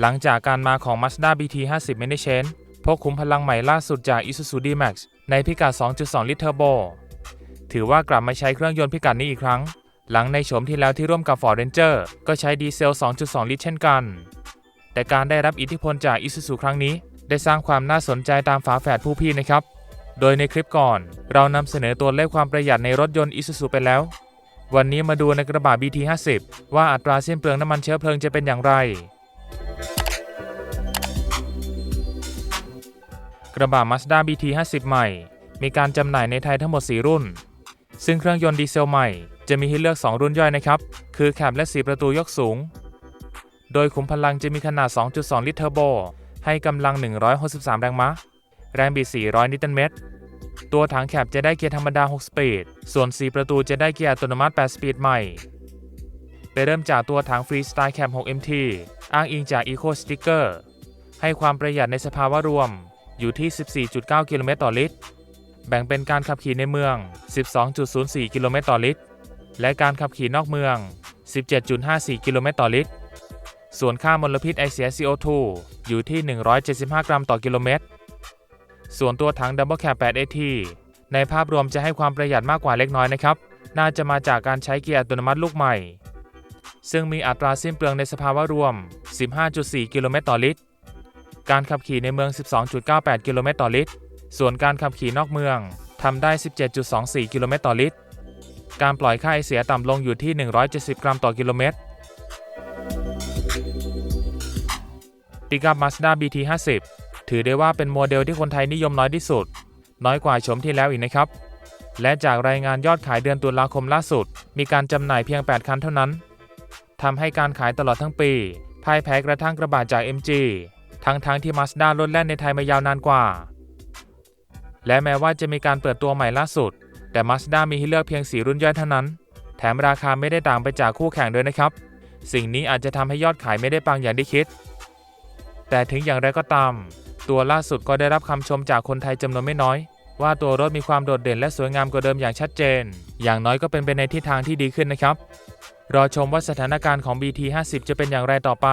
หลังจากการมาของ Mazda BT50 Mini Change พกขุมพลังใหม่ล่าสุดจาก Isuzu D-Max ในพิกัด 2.2 ลิตรเทอร์โบ ถือว่ากลับมาใช้เครื่องยนต์พิกัดนี้อีกครั้ง หลังในโฉมที่แล้วที่ร่วมกับ Ford Ranger ก็ใช้ดีเซล 2.2 ลิตรเช่นกัน แต่การได้รับอิทธิพลจาก Isuzu ครั้งนี้ ได้สร้างความน่าสนใจตามฝาแฝดผู้พี่นะครับ โดยในคลิปก่อน เรานำเสนอตัวเลขความประหยัดในรถยนต์ Isuzu ไปแล้ว วันนี้มาดูในกระบะ BT50 ว่าอัตราสิ้นเปลืองน้ำมันเชื้อเพลิงจะเป็นอย่างไร กระบะ Mazda BT50 ใหม่ มีการจำหน่ายในไทยทั้งหมด 4 รุ่น ซึ่งเครื่องยนต์ดีเซลใหม่ จะมีให้เลือก 2 รุ่นย่อยนะครับ คือแคบและ 4 ประตูยกสูง โดยขุมพลังจะมีขนาด 2.2 ลิตรเทอร์โบ ให้กำลัง 163 แรงม้า แรงบิด 400 นิวตันเมตร ตัวถังแคบจะได้เกียร์ธรรมดา 6 สปีด ส่วน 4 ประตูจะได้เกียร์อัตโนมัติ 8 สปีดใหม่ไปเริ่มจากตัวถังฟรีสไตล์แคบ 6MT อ้างอิงจาก Eco Sticker ให้ความประหยัดในสภาวะรวม อยู่ที่ 14.9 กิโลเมตรต่อลิตร แบ่งเป็นการขับขี่ในเมือง 12.04 กิโลเมตรต่อลิตร และการขับขี่นอกเมือง 17.54 กิโลเมตรต่อลิตร ส่วนค่ามลพิษไอเสีย CO2 อยู่ที่ 175 กรัมต่อกิโลเมตร ส่วนตัวถัง Double Cab 8 AT ในภาพรวมจะให้ความประหยัดมากกว่าเล็กน้อยนะครับ น่าจะมาจากการใช้เกียร์อัตโนมัติลูกใหม่ ซึ่งมีอัตราสิ้นเปลืองในสภาวะรวม 15.4 กิโลเมตรต่อลิตร การขับขี่ในเมือง 12.98 กิโลเมตรต่อลิตร ส่วนการขับขี่นอกเมืองทำได้ 17.24 กิโลเมตรต่อลิตร การปล่อยค่าไอเสียต่ำลงอยู่ที่ 170 กรัมต่อกิโลเมตรปิกับ Mazda BT50 ถือได้ว่าเป็นโมเดลที่คนไทยนิยมน้อยที่สุด น้อยกว่าโฉมที่แล้วอีกนะครับ และจากรายงานยอดขายเดือนตุลาคมล่าสุด มีการจำหน่ายเพียง 8 คันเท่านั้นทำให้การขายตลอดทั้งปีพ่ายแพ้กระทั่งกระบะจาก MG ทั้งๆทที่ Mazda ลดแล่นในไทยมายาวนานกว่า และแม้ว่าจะมีการเปิดตัวใหม่ล่าสุด แต่ Mazda มีให้เลือกเพียง4รุ่นย่อยเท่านั้น แถมราคาไม่ได้ต่างไปจากคู่แข่งด้วยนะครับ สิ่งนี้อาจจะทำให้ยอดขายไม่ได้ปังอย่างที่คิด แต่ถึงอย่างไรก็ตาม ตัวล่าสุดก็ได้รับคำชมจากคนไทยจำนวนไม่น้อย ว่าตัวรถมีความโดดเด่นและสวยงามกว่าเดิมอย่างชัดเจน อย่างน้อยก็เป็นไปในทิศทางที่ดีขึ้นนะครับ รอชมว่าสถานการณ์ของ BT50 จะเป็นอย่างไรต่อไป